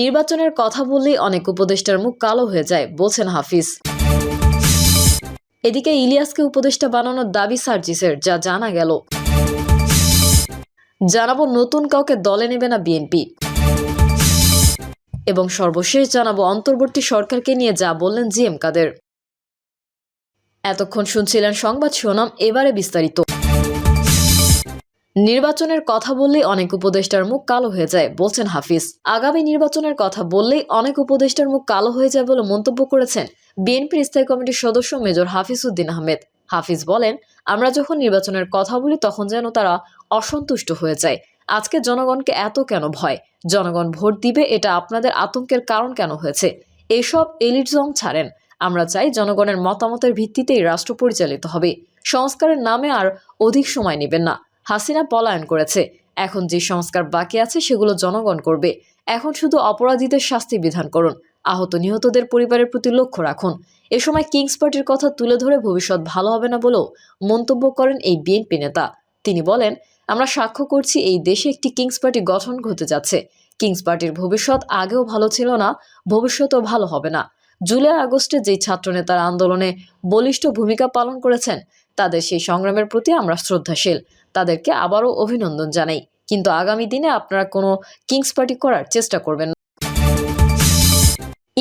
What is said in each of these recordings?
নির্বাচনের কথা বললেই অনেক উপদেষ্টার মুখ কালো হয়ে যায়, বলছেন হাফিজ। এদিকে ইলিয়াসকে উপদেষ্টা বানানোর দাবি সার্জিসের, যা জানা গেল। জানাব নতুন কাউকে দলে নেবে না বিএনপি। এবং সর্বশেষ জানাব অন্তর্বর্তী সরকারকে নিয়ে যা বললেন জি এম কাদের। এতক্ষণ শুনছিলেন সংবাদ শিরোনাম, এবারে বিস্তারিত। নির্বাচনের কথা বললেই অনেক উপদেষ্টার মুখ কালো হয়ে যায়, বলছেন হাফিজ। আগামী নির্বাচনের কথা বললেই অনেক উপদেষ্টার মুখ কালো হয়ে যায় বলে মন্তব্য করেছেন বিএনপির স্থায়ী কমিটির সদস্য মেজর হাফিজ উদ্দিন আহমেদ। হাফিজ বলেন, আমরা যখন নির্বাচনের কথা বলি তখন যেন তারা অসন্তুষ্ট হয়ে যায়। আজকে জনগণকে এত কেন ভয়? জনগণ ভোট দিবে এটা আপনাদের আতঙ্কের কারণ কেন হয়েছে? এসব এলিটজম ছাড়েন। আমরা চাই জনগণের মতামতের ভিত্তিতেই রাষ্ট্র পরিচালিত হবে। সংস্কারের নামে আর অধিক সময় নেবেন না। হাসিনা পলায়ন করেছে। এখন যে সংস্কার বাকি আছে সেগুলো জনগণ করবে। এখন শুধু অপরাধীদের শাস্তি বিধান করুন। আহত নিহতদের পরিবারের প্রতি লক্ষ্য রাখুন। এ সময় কিংস পার্টির কথা তুলে ধরে ভবিষ্যৎ ভালো হবে না বলেও মন্তব্য করেন এই বিএনপি নেতা। তিনি বলেন, আমরা সাক্ষ্য করছি এই দেশে একটি কিংস পার্টি গঠন হতে যাচ্ছে। কিংস পার্টির ভবিষ্যৎ আগেও ভালো ছিল না, ভবিষ্যতেও ভালো হবে না। জুলাই আগস্টে যে ছাত্রনেতারা আন্দোলনে বলিষ্ঠ ভূমিকা পালন করেছেন, তাদের সেই সংগ্রামের প্রতি আমরা শ্রদ্ধাশীল। তাদেরকে আবারও অভিনন্দন জানাই। কিন্তু আগামী দিনে আপনারা কোনো কিংস পার্টি করার চেষ্টা করবেন না।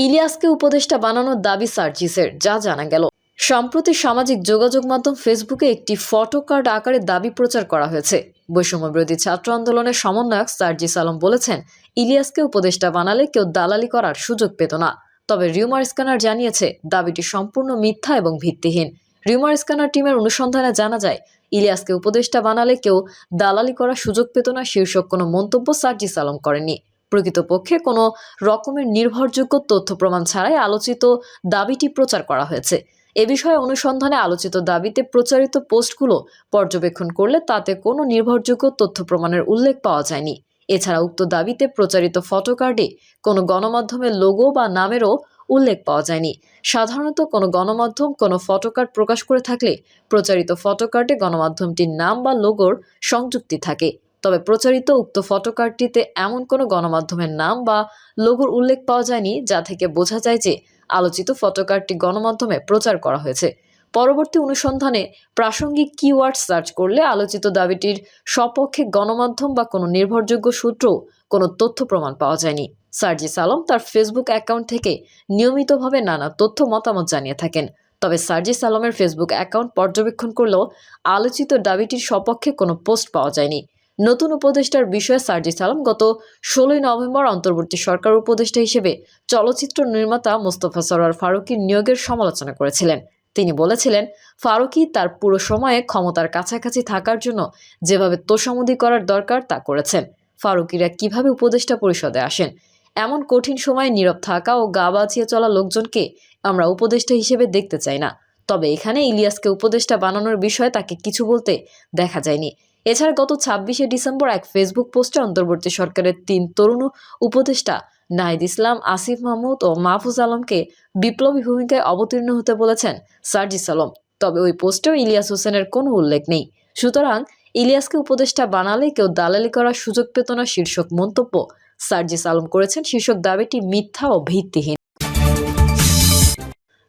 ইলিয়াসকে উপদেষ্টা বানানোর দাবি সার্জিসের, যা জানা গেল। সম্প্রতি সামাজিক যোগাযোগ মাধ্যম ফেসবুকে একটি ফটো কার্ড আকারে দাবি প্রচার করা হয়েছে। বৈষম্য বিরোধী ছাত্র আন্দোলনের সমন্বয়ক সার্জিস আলম বলেছেন, ইলিয়াসকে উপদেষ্টা বানালে কেউ দালালি করার সুযোগ পেত না। তবে রিউমার স্ক্যানার জানিয়েছে, দাবিটি সম্পূর্ণ মিথ্যা এবং ভিত্তিহীন। রিউমার স্ক্যানার টিমের অনুসন্ধানে জানা যায় ইলিয়াসকে উপদেষ্টা বানালে কেউ দালালি করার সুযোগ পেত না, শীর্ষক কোনো মন্তব্য সার্জিস আলম করেনি প্রকৃতপক্ষে কোনো রকমের নির্ভরযোগ্য তথ্য প্রমাণ ছাড়াই আলোচিত দাবিটি প্রচার করা হয়েছে। এ বিষয়ে অনুসন্ধানে আলোচিত দাবিতে প্রচারিত পোস্টগুলো পর্যবেক্ষণ করলে তাতে কোনো নির্ভরযোগ্য তথ্য প্রমাণের উল্লেখ পাওয়া যায়নি। এছাড়া উক্ত দাবিতে প্রচারিত ফটোকার্ডে কোনো গণমাধ্যমের লোগো বা নামেরও উল্লেখ পাওয়া যায়নি। সাধারণত কোনো গণমাধ্যম কোনো ফটোকার্ড প্রকাশ করে থাকলে প্রচারিত ফটোকার্ডে গণমাধ্যমটির নাম বা লোগোর সংযুক্তি থাকে। তবে প্রচারিত উক্ত ফটোকার্ডটিতে এমন কোনো গণমাধ্যমের নাম বা লোগোর উল্লেখ পাওয়া যায়নি, যা থেকে বোঝা যায় যে আলোচিত ফটোকার্ডটি গণমাধ্যমে প্রচার করা হয়েছে। পরবর্তী অনুসন্ধানে প্রাসঙ্গিক কিওয়ার্ড সার্চ করলে আলোচিত দাবিটির সপক্ষে গণমাধ্যম বা কোনো নির্ভরযোগ্য সূত্র কোনো তথ্য প্রমাণ পাওয়া যায়নি। সার্জিস আলম তার ফেসবুক অ্যাকাউন্ট থেকে নিয়মিতভাবে নানা তথ্য মতামত জানিয়ে থাকেন। তবে সার্জিস আলমের ফেসবুক অ্যাকাউন্ট পর্যবেক্ষণ করলেও আলোচিত দাবিটির সপক্ষে কোনো পোস্ট পাওয়া যায়নি। নতুন উপদেষ্টার বিষয়ে সার্জিস আলম গত ষোলোই নভেম্বর অন্তর্বর্তী সরকার উপদেষ্টা হিসেবে চলচ্চিত্র নির্মাতা মোস্তফা সরোয়ার ফারুকির নিয়োগের সমালোচনা করেছিলেন। তিনি বলেছিলেন, ফারুকি তার পুরো সময়ে ক্ষমতার কাছাকাছি থাকার জন্য যেভাবে তোষামুদি করার দরকার তা করেছেন। ফারুকিরা কীভাবে উপদেষ্টা পরিষদে আসেন? এমন কঠিন সময়ে নীরব থাকা ও গা বাঁচিয়ে চলা লোকজনকে আমরা উপদেষ্টা হিসেবে দেখতে চাই না। তবে এখানে ইলিয়াসকে উপদেষ্টা বানানোর বিষয়ে তাকে কিছু বলতে দেখা যায়নি। এছাড়া গত ছাব্বিশে ডিসেম্বর এক ফেসবুক পোস্টে অন্তর্বর্তী সরকারের তিন তরুণ উপদেষ্টা নাহিদ ইসলাম, আসিফ মাহমুদ ও মাহফুজ আলমকে বিপ্লবী ভূমিকায় অবতীর্ণ হতে বলেছেন সার্জিস আলম। তবে ওই পোস্টেও ইলিয়াস হোসেনের কোনো উল্লেখ নেই। সুতরাং ইলিয়াসকে উপদেষ্টা বানালে কেউ দালালি করার সুযোগ পেত না শীর্ষক মন্তব্য সার্জিস আলম করেছেন। শীর্ষক দাবিটি মিথ্যা ও ভিত্তিহীন।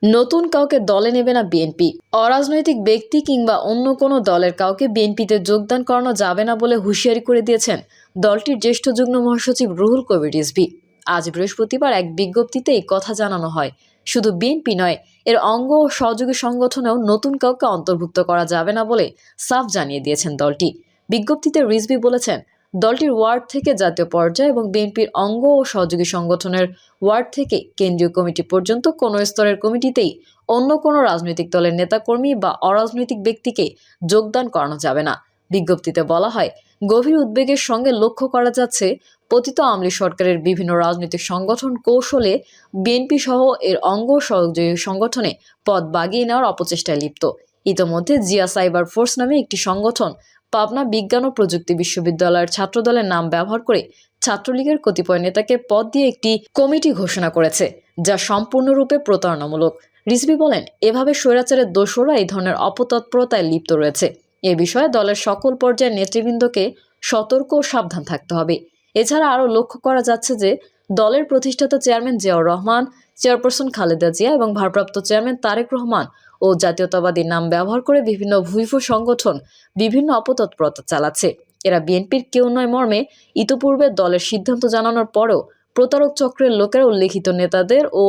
নতুন কাউকে দলে নেবে না বিএনপি। অরাজনৈতিক ব্যক্তি কিংবা অন্য কোনো দলের কাউকে বিএনপিতে যোগদান করানো যাবে না বলে হুঁশিয়ারি করে দিয়েছেন দলটির জ্যেষ্ঠ যুগ্ম মহাসচিব রুহুল কবির রিজভি। আজ বৃহস্পতিবার এক বিজ্ঞপ্তিতে এই কথা জানানো হয়। শুধু বিএনপি নয়, এর অঙ্গ ও সহযোগী সংগঠনেও নতুন কাউকে অন্তর্ভুক্ত করা যাবে না বলে সাফ জানিয়ে দিয়েছেন দলটি। বিজ্ঞপ্তিতে রিজভি বলেছেন, দলটির ওয়ার্ড থেকে জাতীয় পর্যায়ে এবং বিএনপির অঙ্গ ও সহযোগী সংগঠনের ওয়ার্ড থেকে কেন্দ্রীয় কমিটি পর্যন্ত কোনো স্তরের কমিটিতেই অন্য কোনো রাজনৈতিক দলের নেতাকর্মী বা অরাজনৈতিক ব্যক্তিকে যোগদান করানো যাবে না। বিজ্ঞপ্তিতে বলা হয়, গভীর উদ্বেগের সঙ্গে লক্ষ্য করা যাচ্ছে পতিত আমলি সরকারের বিভিন্ন রাজনৈতিক সংগঠন কৌশলে বিএনপি সহ এর অঙ্গ সহযোগী সংগঠনে পদ বাগিয়ে নেওয়ার অপচেষ্টায় লিপ্ত। ইতোমধ্যে জিয়া সাইবার ফোর্স নামে একটি সংগঠন পাবনা বিজ্ঞান ও প্রযুক্তি বিশ্ববিদ্যালয়ের ছাত্রদলের নাম ব্যবহার করে ছাত্রলীগের কতিপয় নেতাকে পদ দিয়ে একটি কমিটি ঘোষণা করেছে, যা সম্পূর্ণরূপে প্রতারণামূলক। রিজভি বলেন, এভাবে স্বৈরাচারের দোষরা এই ধরনের অপতৎপরতায় লিপ্ত রয়েছে। এ বিষয়ে দলের সকল পর্যায়ের নেতৃবৃন্দকে সতর্ক ও সাবধান থাকতে হবে। এছাড়া আরও লক্ষ্য করা যাচ্ছে যে দলের প্রতিষ্ঠাতা চেয়ারম্যান জিয়াউর রহমান, চেয়ারপারসন খালেদা জিয়া এবং ভারপ্রাপ্ত চেয়ারম্যান তারেক রহমান ও জাতীয়তাবাদী নাম ব্যবহার করে বিভিন্ন ভুইফো সংগঠন বিভিন্ন অপতৎপরতা চালাচ্ছে। এরা বিএনপির কেউ নয় মর্মে ইতোপূর্বে দলের সিদ্ধান্ত জানানোর পরেও প্রতারক চক্রের লোকেরা উল্লেখিত নেতাদের ও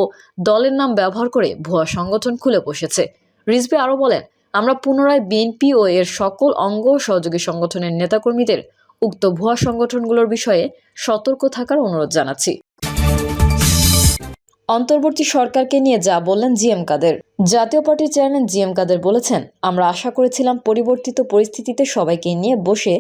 দলের নাম ব্যবহার করে ভুয়া সংগঠন খুলে বসেছে। রিজভি আরও বলেন, আমরা পুনরায় বিএনপি ও এর সকল অঙ্গ সহযোগী সংগঠনের নেতাকর্মীদের উক্ত ভুয়া সংগঠনগুলোর বিষয়ে সতর্ক থাকার অনুরোধ জানাচ্ছি। অন্তর্বর্তী সরকারকে নিয়ে যা বললেন জিএম কাদের। জাতীয় পার্টির চেয়ারম্যান জিএম কাদের বলেছেন, আমরা আশা করেছিলাম পরিবর্তিত পরিস্থিতিতে সবাইকে নিয়ে বসে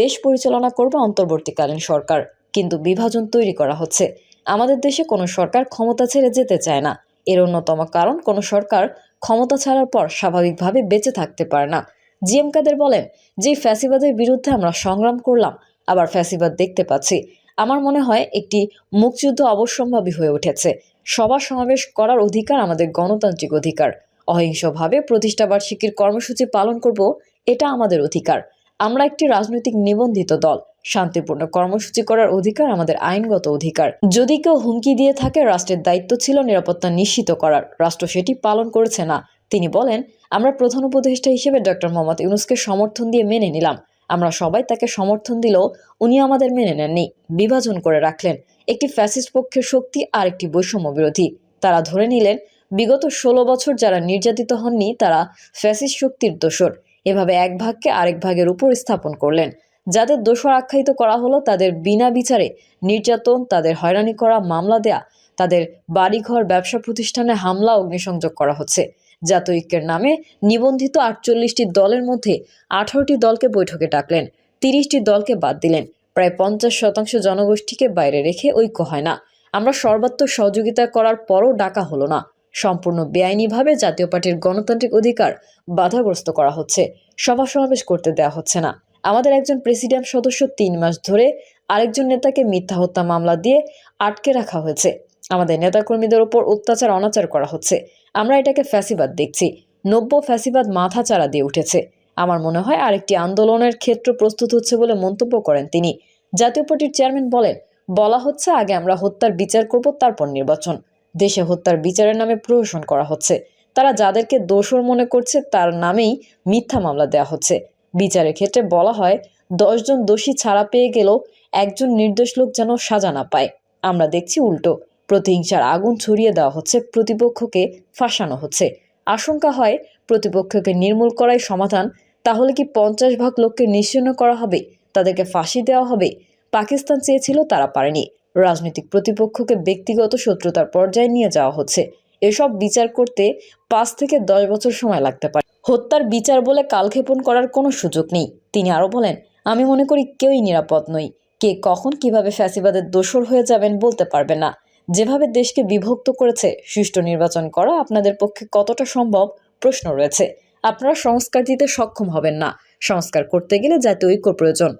দেশ পরিচালনা করবে অন্তর্বর্তীকালীন সরকার, কিন্তু বিভাজন তৈরি করা হচ্ছে। আমাদের দেশে কোনো সরকার ক্ষমতা ছেড়ে যেতে চায় না। এর অন্যতম কারণ, কোনো সরকার ক্ষমতা ছাড়ার পর স্বাভাবিকভাবে বেঁচে থাকতে পারে না। জিএম কাদের বলেন যে ফ্যাসিবাদের বিরুদ্ধে আমরা সংগ্রাম করলাম, আবার ফ্যাসিবাদ দেখতে পাচ্ছি। আমার মনে হয় একটি মুক্তিযুদ্ধ অবশ্যম্ভাবী হয়ে উঠেছে। সভা সমাবেশ করার অধিকার আমাদের গণতান্ত্রিক অধিকার। অহিংসভাবে প্রতিষ্ঠাবার্ষিকীর কর্মসূচি পালন করব, এটা আমাদের অধিকার। আমরা একটি রাজনৈতিক নিবন্ধিত দল। শান্তিপূর্ণ কর্মসূচি করার অধিকার আমাদের আইনগত অধিকার। যদি কেউ হুমকি দিয়ে থাকে, রাষ্ট্রের দায়িত্ব ছিল নিরাপত্তা নিশ্চিত করার। রাষ্ট্র সেটি পালন করেছে না। তিনি বলেন, আমরা প্রধান উপদেষ্টা হিসেবে ডক্টর মোহাম্মদ ইউনুসকে সমর্থন দিয়ে মেনে নিলাম। আমরা সবাই তাকে সমর্থন দিলেও উনি আমাদের মেনে নেননি। বিভাজন করে রাখলেন। একটি ফ্যাসিস্ট পক্ষের শক্তি আর একটি বৈষম্য বিরোধী। তারা ধরে নিলেন, বিগত ষোলো বছর যারা নির্যাতিত হননি, তারা ফ্যাসিস্ট শক্তির দোসর এভাবে এক ভাগকে আরেক ভাগের উপর স্থাপন করলেন। যাদের দোষর আখ্যায়িত করা হলো, তাদের বিনা বিচারে নির্যাতন, তাদের হয়রানি করা, মামলা দেয়া, তাদের বাড়িঘর, ব্যবসা প্রতিষ্ঠানে হামলা, অগ্নিসংযোগ করা হচ্ছে। জাতীয় ঐক্যের নামে নিবন্ধিত আটচল্লিশটি দলের মধ্যে আঠারোটি দলকে বৈঠকে ডাকলেন, তিরিশটি দলকে বাদ দিলেন। প্রায় পঞ্চাশ শতাংশ জনগোষ্ঠীকে বাইরে রেখে ঐক্য হয় না। আমরা সর্বাত্মক সহযোগিতা করার পরও ডাকা হলো না। সম্পূর্ণ বেআইনিভাবে জাতীয় পার্টির গণতান্ত্রিক অধিকার বাধাগ্রস্ত করা হচ্ছে। সভা সমাবেশ করতে দেওয়া হচ্ছে না। আমাদের একজন প্রেসিডেন্ট সদস্য তিন মাস ধরে আরেকজন নেতাকে মিথ্যা হত্যা মামলা দিয়ে আটকে রাখা হয়েছে। আমাদের নেতাকর্মীদের ওপর অত্যাচার অনাচার করা হচ্ছে। আমরা এটাকে ফ্যাসিবাদ দেখছি। নব্য ফ্যাসিবাদ মাথা চারা দিয়ে উঠেছে। আমার মনে হয় আরেকটি আন্দোলনের ক্ষেত্র প্রস্তুত হচ্ছে বলে মন্তব্য করেন তিনি। জাতীয় পার্টির চেয়ারম্যান বলেন, বলা হচ্ছে আগে আমরা হত্যার বিচার করব, তারপর নির্বাচন। দেশে হত্যার বিচারের নামে প্রহসন করা হচ্ছে। তারা যাদেরকে দোষর মনে করছে, তার নামেই মিথ্যা মামলা দেওয়া হচ্ছে। বিচারের ক্ষেত্রে বলা হয় দশজন দোষী ছাড়া পেয়ে গেলেও একজন নির্দোষ লোক যেন সাজা না পায়। আমরা দেখছি উল্টো। প্রতিহিংসার আগুন ছড়িয়ে দেওয়া হচ্ছে, প্রতিপক্ষকে ফাঁসানো হচ্ছে। আশঙ্কা হয় প্রতিপক্ষকে নির্মূল করাই সমাধান, তাহলে কি পঞ্চাশ ভাগ লোককে নিশ্চিন্ন করা হবে, তাদেরকে ফাঁসি দেওয়া হবে? পাকিস্তান চেয়েছিল তারা পারেনি। রাজনৈতিক প্রতিপক্ষকে ব্যক্তিগত শত্রুতার পর্যায়ে নিয়ে যাওয়া হচ্ছে। এসব বিচার করতে পাঁচ থেকে দশ বছর সময় লাগতে পারে। হত্যার বিচার বলে কালক্ষেপণ করার কোনো সুযোগ নেই। তিনি আরও বলেন, আমি মনে করি কেউই নিরাপদ নই। কে কখন কীভাবে ফ্যাসিবাদের দোসর হয়ে যাবেন বলতে পারবে না। যেভাবে দেশকে বিভক্ত করেছে, সুষ্ঠু নির্বাচন করা আপনাদের পক্ষে কতটা সম্ভব প্রশ্ন রয়েছে। আপনারা সংস্কার দিতে সক্ষম হবেন না। সংস্কার করতে গেলে জাতীয় ঐক্য প্রয়োজন।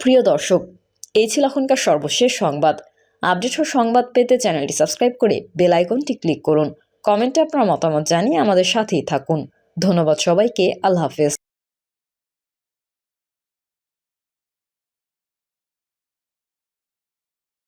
প্রিয় দর্শক, এই ছিল এখনকার সর্বশেষ সংবাদ। আপডেট ও সংবাদ পেতে চ্যানেলটি সাবস্ক্রাইব করে বেল আইকনটি ক্লিক করুন। কমেন্টে আপনার মতামত জানিয়ে আমাদের সাথেই থাকুন। ধন্যবাদ সবাইকে। আল্লাহ হাফেজ।